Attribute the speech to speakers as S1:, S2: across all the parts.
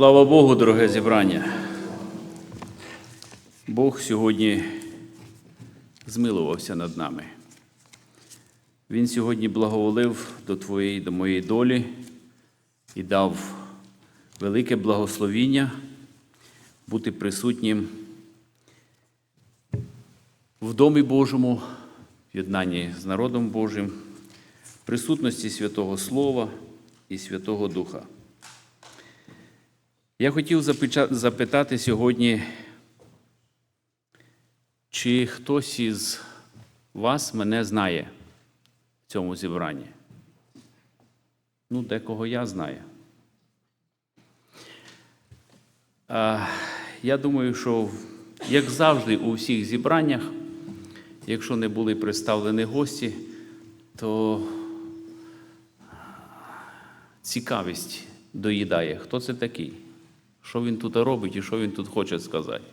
S1: Слава Богу, дороге зібрання. Бог сьогодні змилувався над нами. Він сьогодні благоволив до твоєї, до моєї долі і дав велике благословіння бути присутнім в Домі Божому, в єднанні з народом Божим, в присутності Святого Слова і Святого Духа. Я хотів запитати сьогодні, чи хтось із вас мене знає в цьому зібранні? Ну, декого я знаю. Я думаю, що, як завжди, у всіх зібраннях, якщо не були представлені гості, то цікавість доїдає, хто це такий, що він тут робить і що він тут хоче сказати.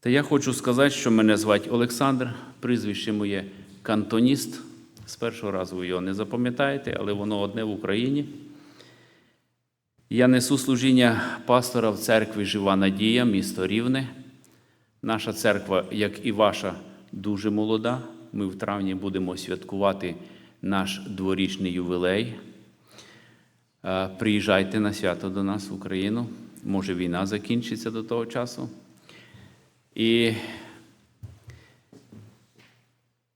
S1: Та я хочу сказати, що мене звати Олександр, прізвище моє кантоніст. З першого разу ви його не запам'ятаєте, але воно одне в Україні. Я несу служіння пастора в церкві Жива Надія, місто Рівне. Наша церква, як і ваша, дуже молода. Ми в травні будемо святкувати наш дворічний ювілей. Е, Приїжджайте на свято до нас в Україну. Може, війна закінчиться до того часу. І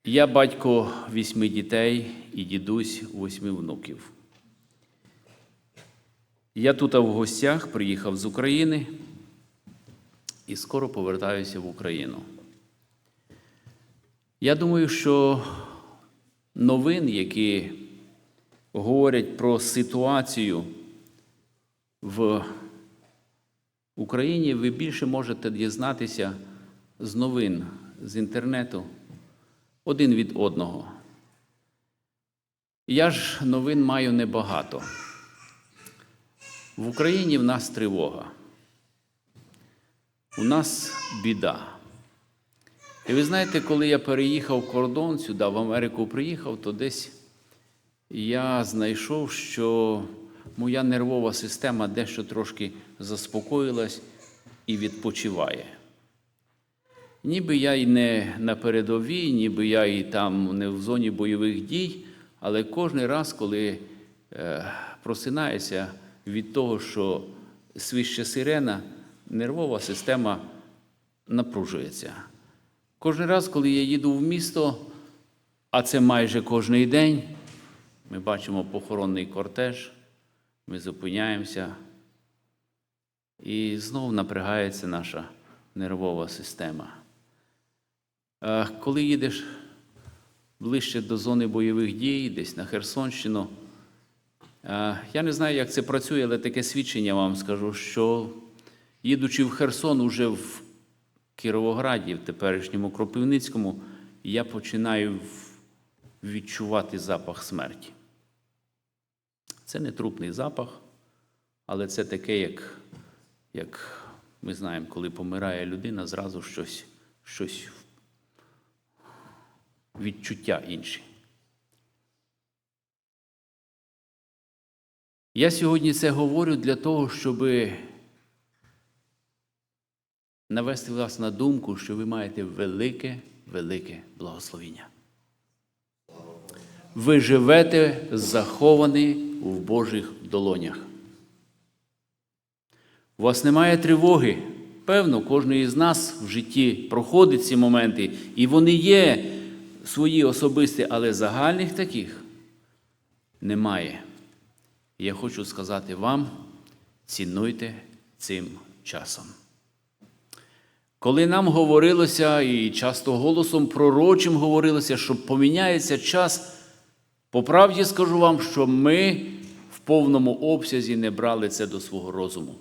S1: я батько вісьми дітей і дідусь восьми внуків. Я тут в гостях приїхав з України і скоро повертаюся в Україну. Я думаю, що новин, які говорять про ситуацію в Україні, ви більше можете дізнатися з новин, з інтернету один від одного. Я ж новин маю небагато. В Україні в нас тривога. У нас біда. І ви знаєте, коли я переїхав кордон сюди, в Америку приїхав, то десь я знайшов, що моя нервова система дещо трошки заспокоїлась і відпочиває. Ніби я і не на передовій, ніби я і там не в зоні бойових дій, але кожен раз, коли е, просинаєшся від того, що свище сирена, нервова система напружується. Кожен раз, коли я їду в місто, а це майже кожний день, ми бачимо похоронний кортеж, ми зупиняємося, і знову напрягається наша нервова система. Коли їдеш ближче до зони бойових дій, десь на Херсонщину, я не знаю, як це працює, але таке свідчення вам скажу, що їдучи в Херсон уже в Кіровограді, в теперішньому Кропивницькому, я починаю відчувати запах смерті. Це не трупний запах, але це таке, як, як ми знаємо, коли помирає людина, зразу щось, щось відчуття інші. Я сьогодні це говорю для того, щоб навести вас на думку, що ви маєте велике, велике благословіння. Ви живете заховані в Божих долонях. У вас немає тривоги. Певно, кожен із нас в житті проходить ці моменти, і вони є свої особисті, але загальних таких немає. Я хочу сказати вам: цінуйте цим часом. Коли нам говорилося, і часто голосом пророчим говорилося, що поміняється час, по правді скажу вам, що ми в повному обсязі не брали це до свого розуму.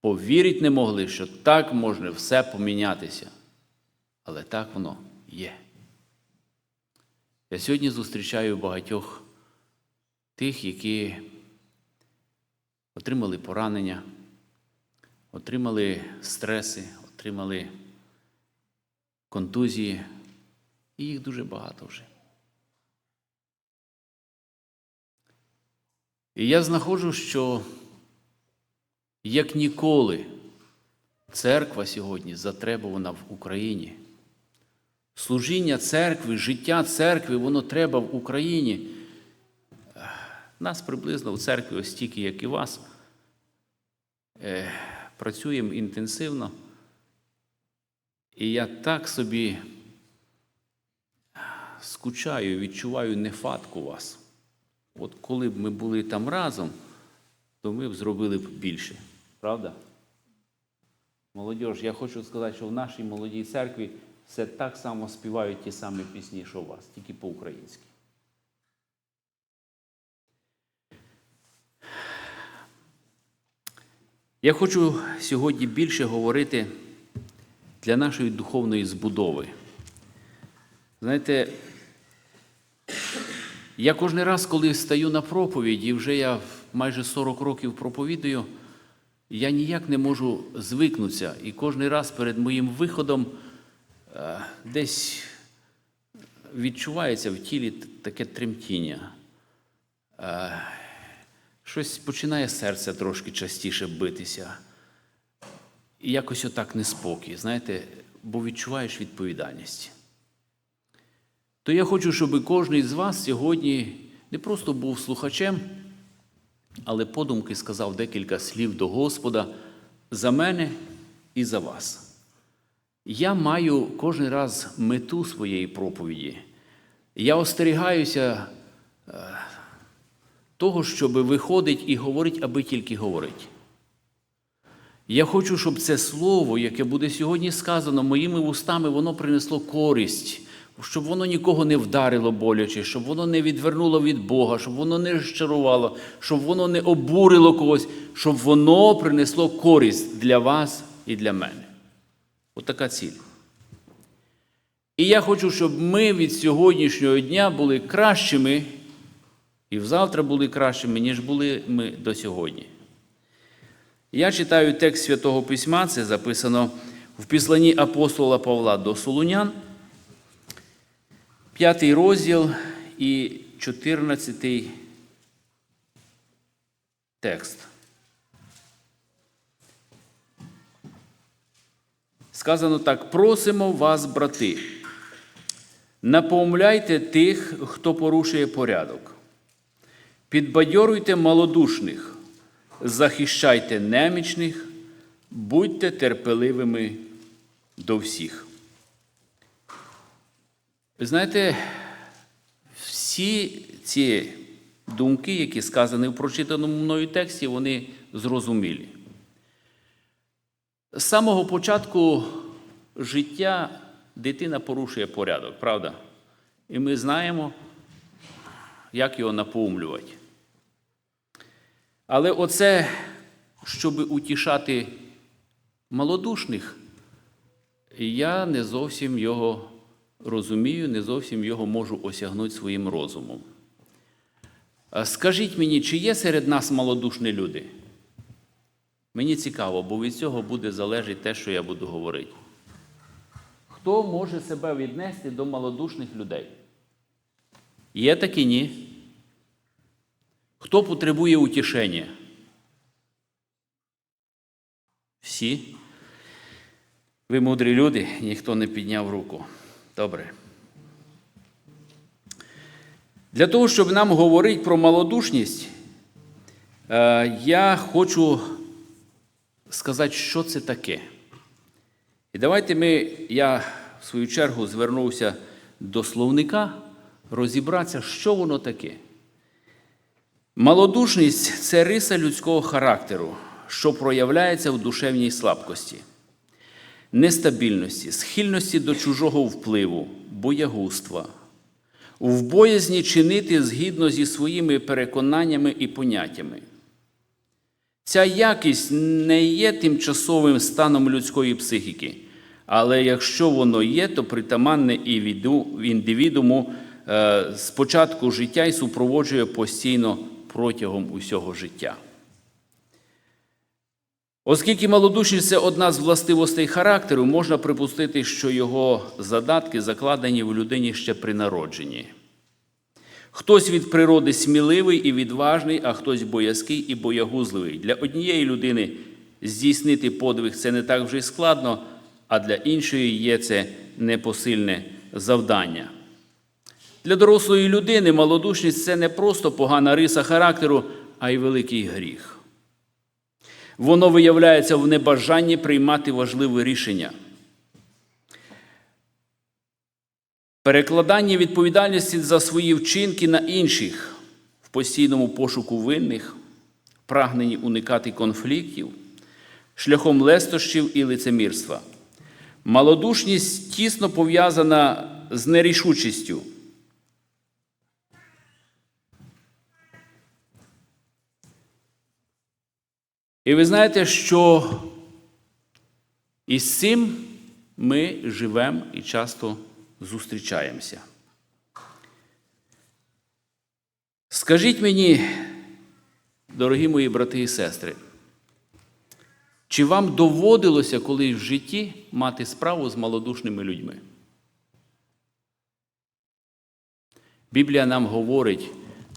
S1: Повірити не могли, що так може все помінятися. Але так воно є. Я сьогодні зустрічаю багатьох тих, які отримали поранення, отримали стреси, отримали контузії, і їх дуже багато вже. І я знаходжу, що як ніколи церква сьогодні затребувана в Україні. Служіння церкви, життя церкви, воно треба в Україні. Нас приблизно в церкві ось стільки, як і вас. Е, Працюємо інтенсивно. І я так собі скучаю, відчуваю нефатку вас. От коли б ми були там разом, то ми б зробили б більше. Правда? Молодіж, я хочу сказати, що в нашій молодій церкві все так само співають ті самі пісні, що у вас, тільки по-українськи. Я хочу сьогодні більше говорити для нашої духовної збудови. Знаєте, я кожен раз, коли стаю на проповідь, і вже я майже 40 років проповідую, я ніяк не можу звикнутися. І кожен раз перед моїм виходом е, десь відчувається в тілі таке тремтіння. Е, Щось починає серце трошки частіше битися. І якось отак неспокій, знаєте, бо відчуваєш відповідальність. То я хочу, щоб кожен з вас сьогодні не просто був слухачем, але подумки сказав декілька слів до Господа за мене і за вас. Я маю кожен раз мету своєї проповіді. Я остерігаюся е, того, щоб виходить і говорить, аби тільки говорить. Я хочу, щоб це слово, яке буде сьогодні сказано моїми вустами, воно принесло користь, щоб воно нікого не вдарило боляче, щоб воно не відвернуло від Бога, щоб воно не розчарувало, щоб воно не обурило когось, щоб воно принесло користь для вас і для мене. Отака ціль. І я хочу, щоб ми від сьогоднішнього дня були кращими, і взавтра були кращими, ніж були ми до сьогодні. Я читаю текст Святого Письма, це записано в післанні апостола Павла до Солунян, 5 розділ і 14 текст. Сказано так: просимо вас, брати, напомляйте тих, хто порушує порядок, підбадьоруйте малодушних, захищайте немічних, будьте терпеливими до всіх. Ви знаєте, всі ці думки, які сказані в прочитаному мною тексті, вони зрозумілі. З самого початку життя дитина порушує порядок, правда? І ми знаємо, як його напоумлювати. Але оце, щоб утішати малодушних, я не зовсім його розумію, не зовсім його можу осягнути своїм розумом. Скажіть мені, чи є серед нас малодушні люди? Мені цікаво, бо від цього буде залежати те, що я буду говорити. Хто може себе віднести до малодушних людей? Є такі ні? Хто потребує утішення? Всі? Ви мудрі люди, ніхто не підняв руку. Добре. Для того, щоб нам говорити про малодушність, е, я хочу сказати, що це таке. І давайте ми, я в свою чергу звернувся до словника розібратися, що воно таке. Малодушність це риса людського характеру, що проявляється в душевній слабкості, нестабільності, схильності до чужого впливу, боягузтва, в боязні чинити згідно зі своїми переконаннями і поняттями. Ця якість не є тимчасовим станом людської психіки, але якщо воно є, то притаманне і віду- індивідуму е, з початку життя і супроводжує постійно протягом усього життя. Оскільки малодушність це одна з властивостей характеру, можна припустити, що його задатки закладені в людині ще при народженні. Хтось від природи сміливий і відважний, а хтось боязкий і боягузливий. Для однієї людини здійснити подвиг це не так вже й складно, а для іншої є це непосильне завдання. Для дорослої людини малодушність це не просто погана риса характеру, а й великий гріх. Воно виявляється в небажанні приймати важливі рішення. Перекладання відповідальності за свої вчинки на інших в постійному пошуку винних, прагненні уникати конфліктів, шляхом лестощів і лицемірства. Малодушність тісно пов'язана з нерішучістю. І ви знаєте, що із цим ми живемо і часто зустрічаємося. Скажіть мені, дорогі мої брати і сестри, чи вам доводилося колись в житті мати справу з малодушними людьми? Біблія нам говорить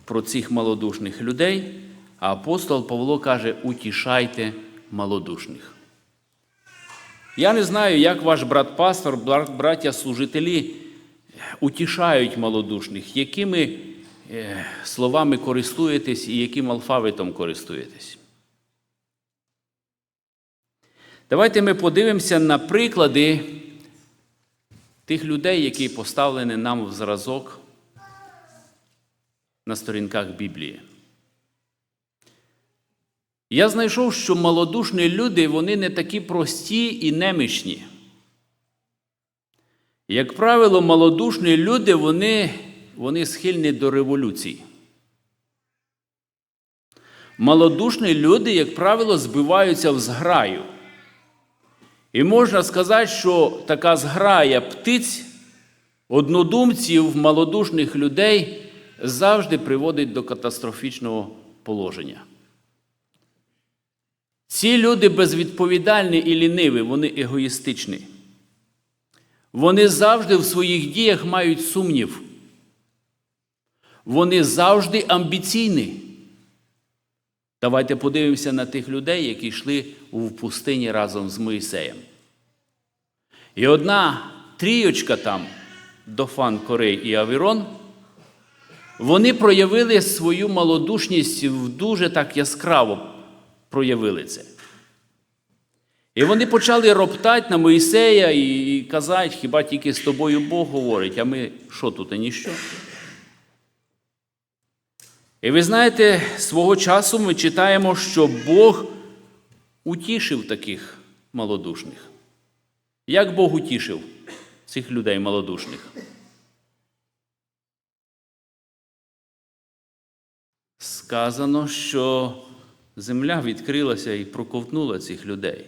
S1: про цих малодушних людей, а апостол Павло каже: утішайте малодушних. Я не знаю, як ваш брат-пастор, браття служителі утішають малодушних, якими е, словами користуєтесь і яким алфавитом користуєтесь. Давайте ми подивимося на приклади тих людей, які поставлені нам в зразок на сторінках Біблії. Я знайшов, що малодушні люди вони не такі прості і немічні. Як правило, малодушні люди вони, вони схильні до революцій. Малодушні люди, як правило, збиваються в зграю. І можна сказати, що така зграя птиць, однодумців, малодушних людей завжди приводить до катастрофічного положення. Ці люди безвідповідальні і ліниві, вони егоїстичні. Вони завжди в своїх діях мають сумнів. Вони завжди амбіційні. Давайте подивимося на тих людей, які йшли в пустині разом з Моїсеєм. І одна трійочка там, Дофан, Корей і Авірон, вони проявили свою малодушність в дуже так яскраво проявили це. І вони почали роптати на Моїсея і казати, хіба тільки з тобою Бог говорить, а ми що тут, а ніщо? І ви знаєте, свого часу ми читаємо, що Бог утішив таких малодушних. Як Бог утішив цих людей малодушних? Сказано, що земля відкрилася і проковтнула цих людей.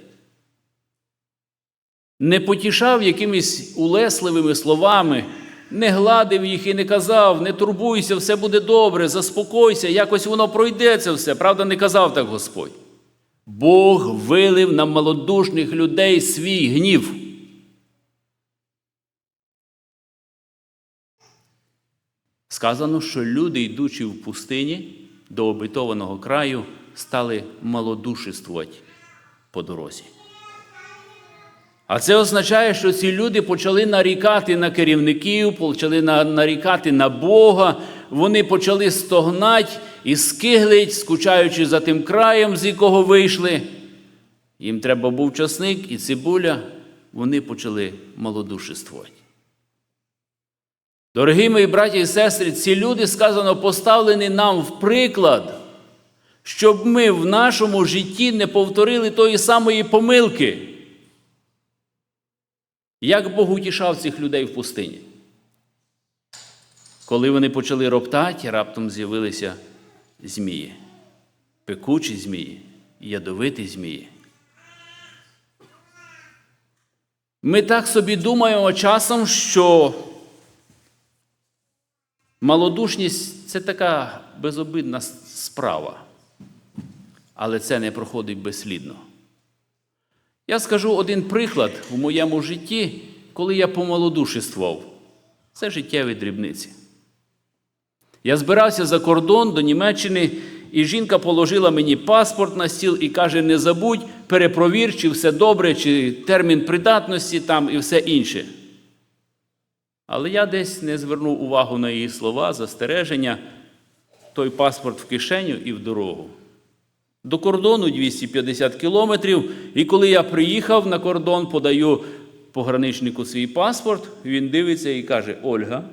S1: Не потішав якимись улесливими словами, не гладив їх і не казав, не турбуйся, все буде добре, заспокойся, якось воно пройде це все. Правда, не казав так Господь. Бог вилив на малодушних людей свій гнів. Сказано, що люди, йдучи в пустині до обітованого краю, стали малодушествувати по дорозі. А це означає, що ці люди почали нарікати на керівників, почали нарікати на Бога, вони почали стогнати і скиглить, скучаючи за тим краєм, з якого вийшли. Їм треба був часник і цибуля, вони почали малодушествувати. Дорогі мої браті і сестри, ці люди, сказано, поставлені нам в приклад, щоб ми в нашому житті не повторили тої самої помилки. Як Бог утішав цих людей в пустині? Коли вони почали роптати, раптом з'явилися змії, пекучі змії, ядовиті змії. Ми так собі думаємо часом, що малодушність це така безобидна справа, але це не проходить безслідно. Я скажу один приклад у моєму житті, коли я помалодушествував. Це життєві дрібниці. Я збирався за кордон до Німеччини, і жінка положила мені паспорт на стіл і каже: не забудь, перепровір, чи все добре, чи термін придатності там і все інше. Але я десь не звернув увагу на її слова, застереження, той паспорт в кишеню і в дорогу. До кордону 250 кілометрів, і коли я приїхав на кордон, подаю пограничнику свій паспорт, він дивиться і каже: Ольга,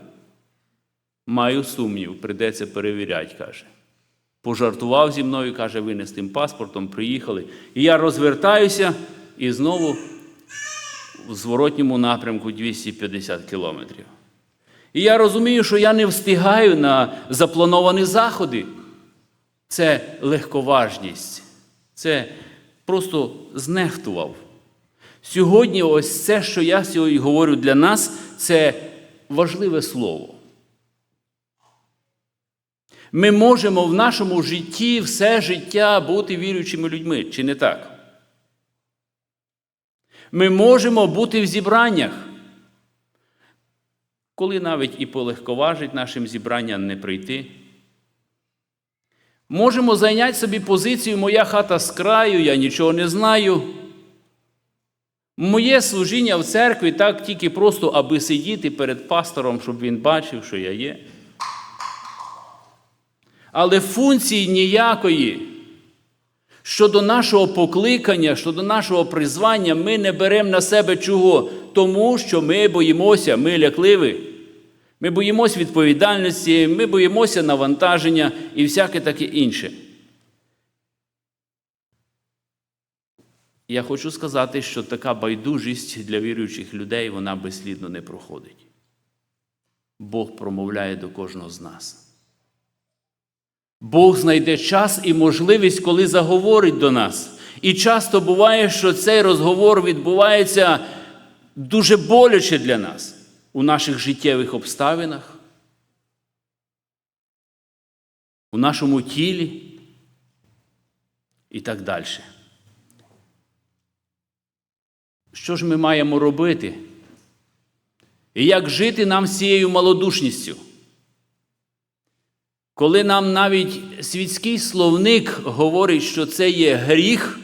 S1: маю сумнів, прийдеться перевіряти, каже. Пожартував зі мною, каже, ви не з тим паспортом приїхали. І я розвертаюся і знову в зворотньому напрямку 250 кілометрів. І я розумію, що я не встигаю на заплановані заходи. Це легковажність. Це просто знехтував. Сьогодні, ось це, що я сьогодні говорю для нас, це важливе слово. Ми можемо в нашому житті все життя бути віруючими людьми, чи не так? Ми можемо бути в зібраннях, коли навіть і полегковажить нашим зібранням не прийти. Можемо зайняти собі позицію Моя хата з краю, я нічого не знаю. Моє служіння в церкві так тільки просто, аби сидіти перед пастором, щоб він бачив, що я є. Але функції ніякої щодо нашого покликання, щодо нашого призвання, ми не беремо на себе чого? Тому що ми боїмося, ми лякливі. Ми боїмося відповідальності, ми боїмося навантаження і всяке таке інше. Я хочу сказати, що така байдужість для віруючих людей вона безслідно не проходить. Бог промовляє до кожного з нас. Бог знайде час і можливість, коли заговорить до нас. І часто буває, що цей розговор відбувається дуже боляче для нас у наших життєвих обставинах, у нашому тілі і так далі. Що ж ми маємо робити? І як жити нам з цією малодушністю? Коли нам навіть світський словник говорить, що це є гріх,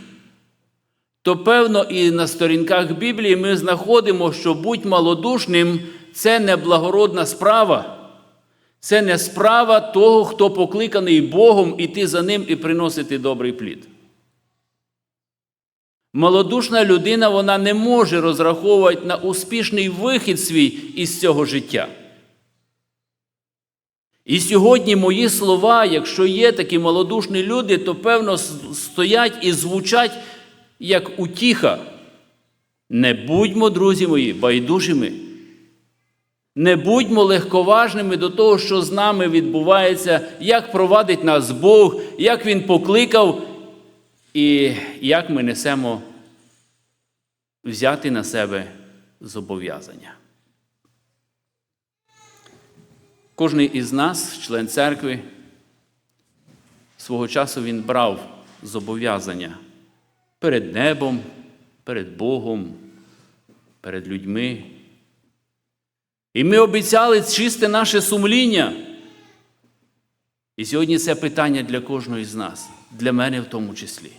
S1: то певно і на сторінках Біблії ми знаходимо, що будь малодушним це не благородна справа. Це не справа того, хто покликаний Богом іти за ним і приносити добрий плід. Малодушна людина вона не може розраховувати на успішний вихід свій із цього життя. І сьогодні мої слова, якщо є такі малодушні люди, то певно стоять і звучать як утіха. Не будьмо, друзі мої, байдужими. Не будьмо легковажними до того, що з нами відбувається, як провадить нас Бог, як Він покликав, і як ми несемо взяти на себе зобов'язання. Кожний із нас, член церкви, свого часу він брав зобов'язання перед небом, перед Богом, перед людьми. І ми обіцяли чисте наше сумління. І сьогодні це питання для кожного з нас, для мене в тому числі.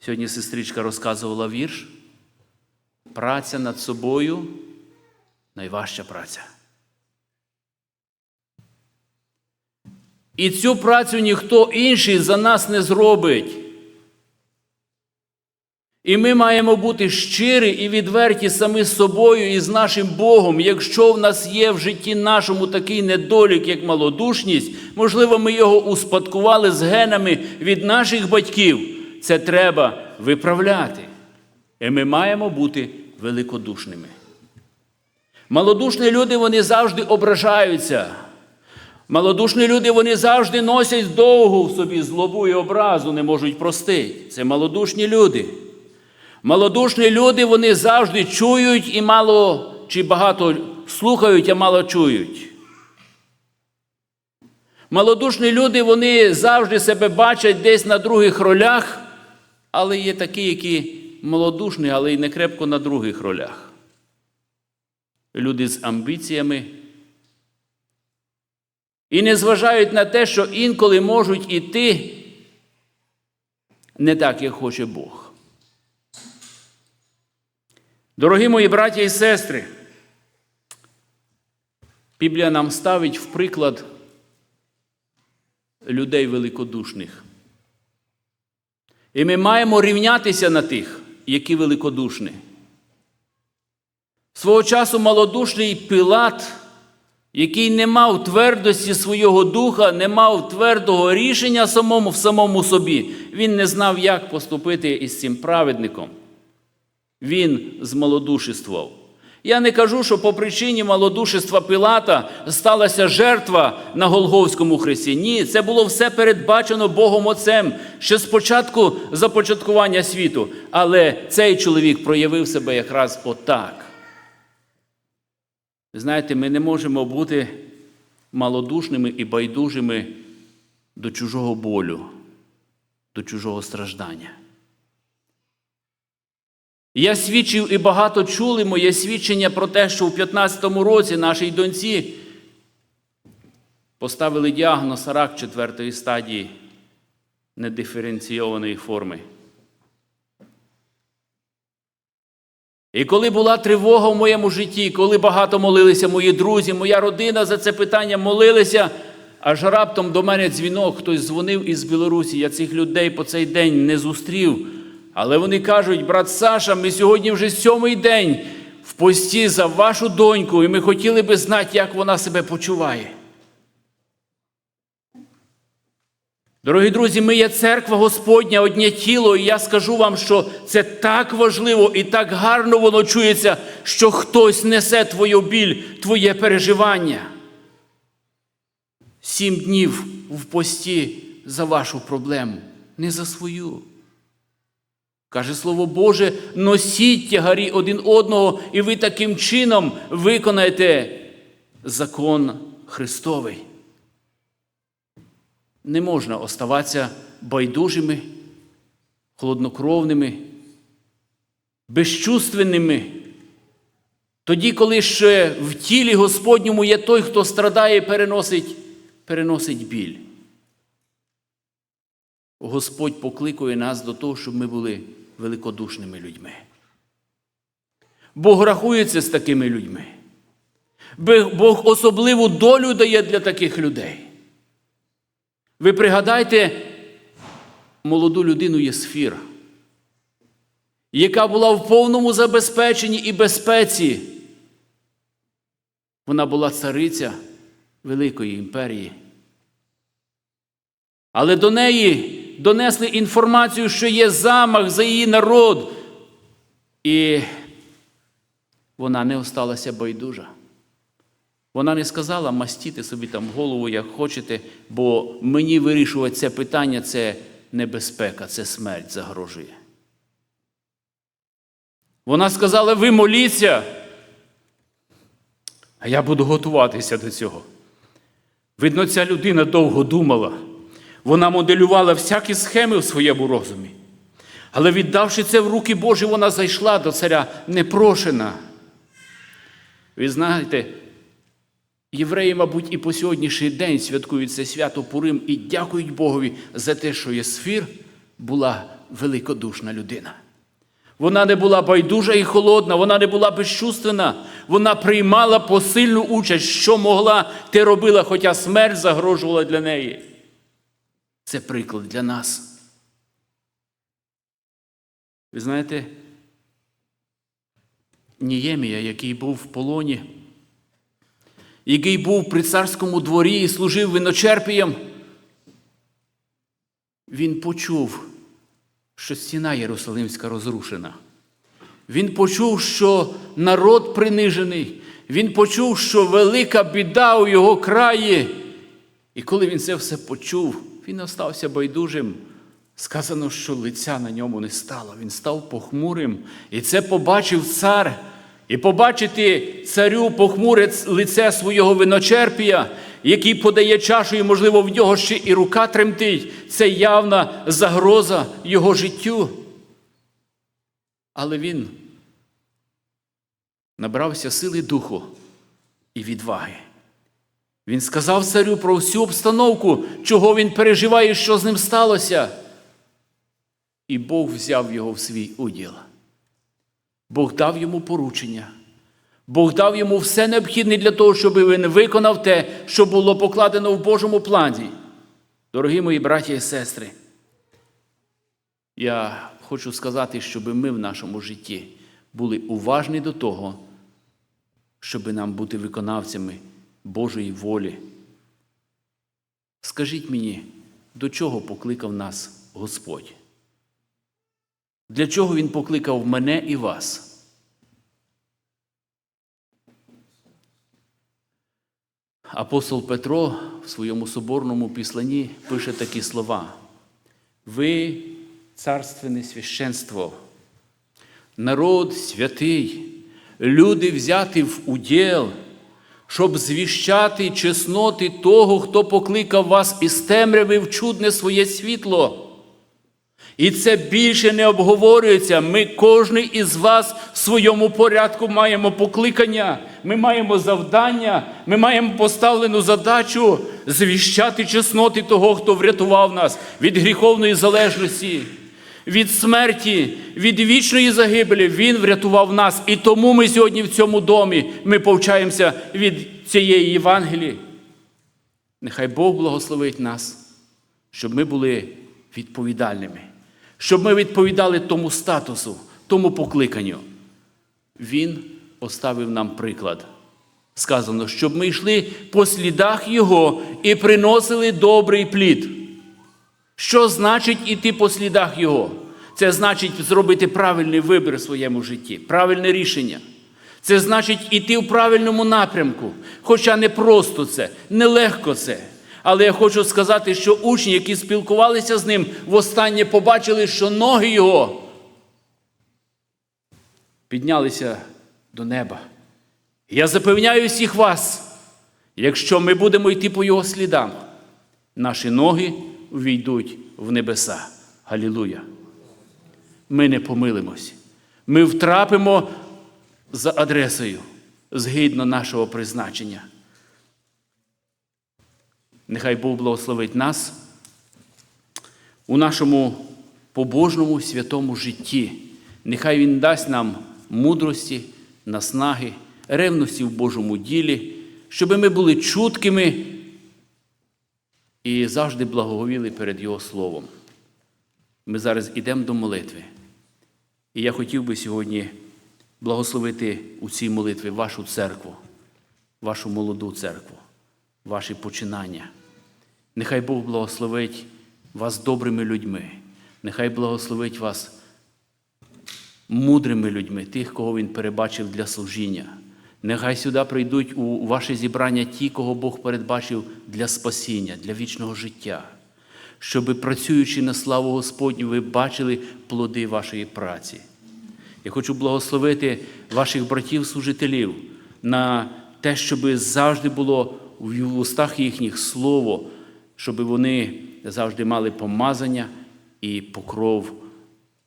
S1: Сьогодні сестричка розказувала вірш. Праця над собою найважча праця. І цю працю ніхто інший за нас не зробить. І ми маємо бути щирі і відверті самі з собою і з нашим Богом. Якщо в нас є в житті нашому такий недолік, як малодушність, можливо, ми його успадкували з генами від наших батьків. Це треба виправляти. І ми маємо бути великодушними. Малодушні люди вони завжди ображаються. Малодушні люди вони завжди носять довгу в собі злобу і образу, не можуть простити. Це малодушні люди. Малодушні люди вони завжди чують і мало чи багато слухають, а мало чують. Малодушні люди вони завжди себе бачать десь на других ролях, але є такі, які малодушні, але й не крепко на других ролях. Люди з амбіціями, І не зважають на те, що інколи можуть іти не так, як хоче Бог. Дорогі мої браті і сестри, Біблія нам ставить в приклад людей великодушних. І ми маємо рівнятися на тих, які великодушні. Свого часу малодушний Пилат, який не мав твердості свого духа, не мав твердого рішення самому в самому собі, він не знав, як поступити із цим праведником. Він змалодушествував. Я не кажу, що по причині малодушества Пилата сталася жертва на Голговському хресті. Ні, це було все передбачено Богом Отцем ще з початку започаткування світу. Але цей чоловік проявив себе якраз отак. Знаєте, ми не можемо бути малодушними і байдужими до чужого болю, до чужого страждання. Я свідчив і багато чули моє свідчення про те, що у 15-му році нашій доньці поставили діагноз рак четвертої стадії недиференційованої форми. І коли була тривога в моєму житті, коли багато молилися мої друзі, моя родина за це питання молилися, аж раптом до мене дзвінок, хтось дзвонив із Білорусі. Я цих людей по цей день не зустрів. Але вони кажуть, брат Саша, ми сьогодні вже сьомий день в пості за вашу доньку, і ми хотіли би знати, як вона себе почуває. Дорогі друзі, ми є церква Господня, одне тіло, і я скажу вам, що це так важливо і так гарно воно чується, що хтось несе твою біль, твоє переживання. Сім днів в пості за вашу проблему, не за свою. Каже Слово Боже, носіть тягарі один одного, і ви таким чином виконаєте закон Христовий. Не можна оставатися байдужими, холоднокровними, безчувственними. Тоді, коли ще в тілі Господньому є той, хто страдає і переносить, переносить біль. Господь покликує нас до того, щоб ми були великодушними людьми. Бог рахується з такими людьми. Бог особливу долю дає для таких людей. Ви пригадайте молоду людину Єсфіра, яка була в повному забезпеченні і безпеці. Вона була цариця Великої імперії. Але до неї донесли інформацію, що є замах за її народ. І вона не осталася байдужа. Вона не сказала мастіти собі там голову, як хочете, бо мені вирішувати це питання це небезпека, це смерть загрожує. Вона сказала: ви моліться, а я буду готуватися до цього. Видно, ця людина довго думала. Вона моделювала всякі схеми в своєму розумі. Але віддавши це в руки Божі, вона зайшла до царя непрошена. Ви знаєте, євреї, мабуть, і по сьогоднішній день святкують це свято Пурим і дякують Богові за те, що Єсфір була великодушна людина. Вона не була байдужа і холодна, вона не була безчувственна, вона приймала посильну участь, що могла, те робила, хоча смерть загрожувала для неї. Це приклад для нас. Ви знаєте, Ніємія, який був в полоні, який був при царському дворі і служив виночерпієм, він почув, що стіна Єрусалимська розрушена. Він почув, що народ принижений. Він почув, що велика біда у його краї. І коли він це все почув, він остався байдужим. Сказано, що лиця на ньому не стало. Він став похмурим. І це побачив цар. І побачити царю похмуре лице свого виночерпія, який подає чашу, і, можливо, в нього ще і рука тремтить, це явна загроза його життю. Але він набрався сили духу і відваги. Він сказав царю про всю обстановку, чого він переживає, що з ним сталося. І Бог взяв його в свій уділ. Бог дав йому поручення. Бог дав йому все необхідне для того, щоб він виконав те, що було покладено в Божому плані. Дорогі мої браті і сестри, я хочу сказати, щоб ми в нашому житті були уважні до того, щоб нам бути виконавцями Божої волі. Скажіть мені, до чого покликав нас Господь? Для чого Він покликав мене і вас? Апостол Петро в своєму соборному післанні пише такі слова: Ви царственне священство, народ святий, люди взяти в уділ, щоб звіщати чесноти того, хто покликав вас із темряви в чудне своє світло. І це більше не обговорюється. Ми, кожен із вас в своєму порядку маємо покликання, ми маємо завдання, ми маємо поставлену задачу звіщати чесноти того, хто врятував нас від гріховної залежності, від смерті, від вічної загибелі. Він врятував нас. І тому ми сьогодні в цьому домі ми повчаємося від цієї Євангелії. Нехай Бог благословить нас, щоб ми були відповідальними, щоб ми відповідали тому статусу, тому покликанню. Він поставив нам приклад. Сказано, щоб ми йшли по слідах Його і приносили добрий плід. Що значить іти по слідах Його? Це значить зробити правильний вибір в своєму житті, правильне рішення. Це значить іти в правильному напрямку. Хоча не просто це, не легко це. Але я хочу сказати, що учні, які спілкувалися з ним, востаннє побачили, що ноги його піднялися до неба. Я запевняю всіх вас, якщо ми будемо йти по його слідам, наші ноги увійдуть в небеса. Галілуя! Ми не помилимось. Ми втрапимо за адресою згідно нашого призначення. Нехай Бог благословить нас у нашому побожному святому житті. Нехай Він дасть нам мудрості, наснаги, ревності в Божому ділі, щоб ми були чуткими і завжди благоговіли перед Його Словом. Ми зараз йдемо до молитви. І я хотів би сьогодні благословити у цій молитві вашу церкву, вашу молоду церкву, ваші починання. Нехай Бог благословить вас добрими людьми, нехай благословить вас мудрими людьми, тих, кого Він перебачив для служіння. Нехай сюди прийдуть у ваше зібрання ті, кого Бог передбачив для спасіння, для вічного життя, щоб, працюючи на славу Господню, ви бачили плоди вашої праці. Я хочу благословити ваших братів-служителів на те, щоб завжди було в устах їхніх слово, щоб вони завжди мали помазання і покров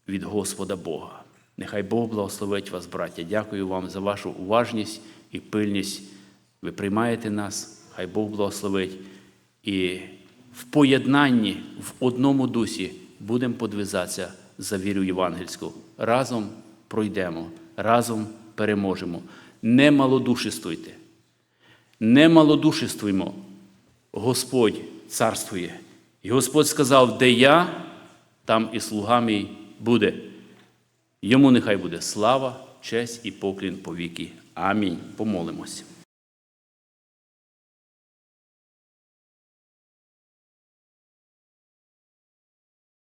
S1: від Господа Бога. Нехай Бог благословить вас, браття. Дякую вам за вашу уважність і пильність. Ви приймаєте нас, хай Бог благословить. І в поєднанні, в одному дусі будемо подвизатися за віру євангельську. Разом пройдемо, разом переможемо. Не малодушествуйте, не малодушествуймо. Господь царствує. І Господь сказав, де я, там і слуга мій буде. Йому нехай буде слава, честь і поклін по віки. Амінь. Помолимось.